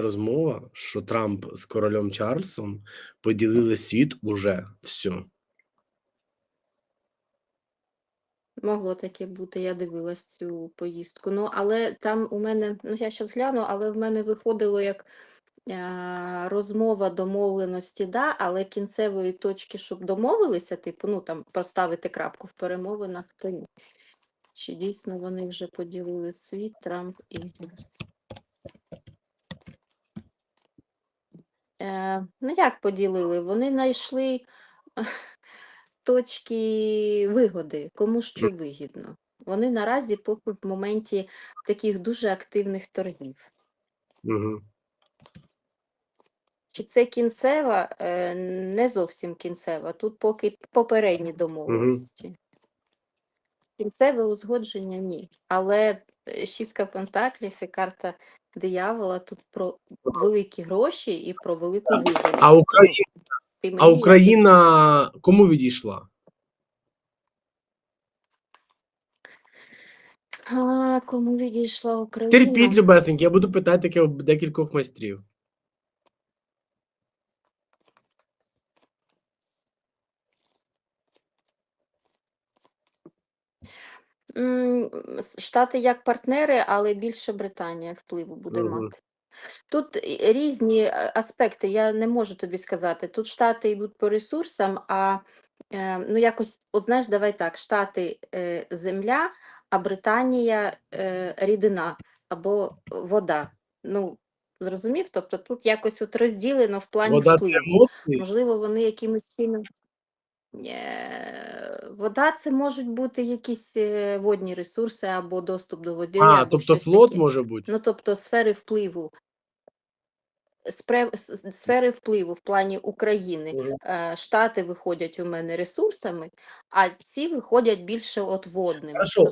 розмова, що Трамп з королем Чарльзом поділили світ уже все. Могло таке бути, я дивилась цю поїздку. Ну, але там у мене, ну я зараз гляну, але в мене виходило як е, розмова домовленості, да, але кінцевої точки, щоб домовилися, типу, ну там поставити крапку в перемовинах, то ні. Чи дійсно вони вже поділили світ, Трамп і. Ну, як поділили? Вони знайшли точки вигоди, кому що вигідно. Вони наразі поки в моменті таких дуже активних торгів. Угу. Чи це кінцева? Е, Не зовсім кінцева. Тут поки попередні домовленості. Кінцеве узгодження ні. Але е, шістка пентаклів і карта диявола тут про великі гроші і про велику вигоду. А Україна, а Україна кому відійшла? А, кому відійшла Україна? Терпіть, любесеньки, я буду питати таке у декількох майстрів. Штати як партнери, але більше Британія впливу буде Мгм. мати. Тут різні е, аспекти, я не можу тобі сказати. Тут Штати йдуть по ресурсам, а е, ну якось, от знаєш, давай так: Штати е, земля, а Британія рідина або вода. Ну, зрозумів? Тобто тут якось от розділено в плані впливу. Можливо, вони якимось чином. Е, Вода це можуть бути якісь е, водні ресурси або доступ до води. А, або тобто флот таке. може бути. Ну, тобто сфери впливу. Спре- Сфери впливу в плані України. Е, Штати виходять у мене ресурсами, а ці виходять більше от водними. Хорошо?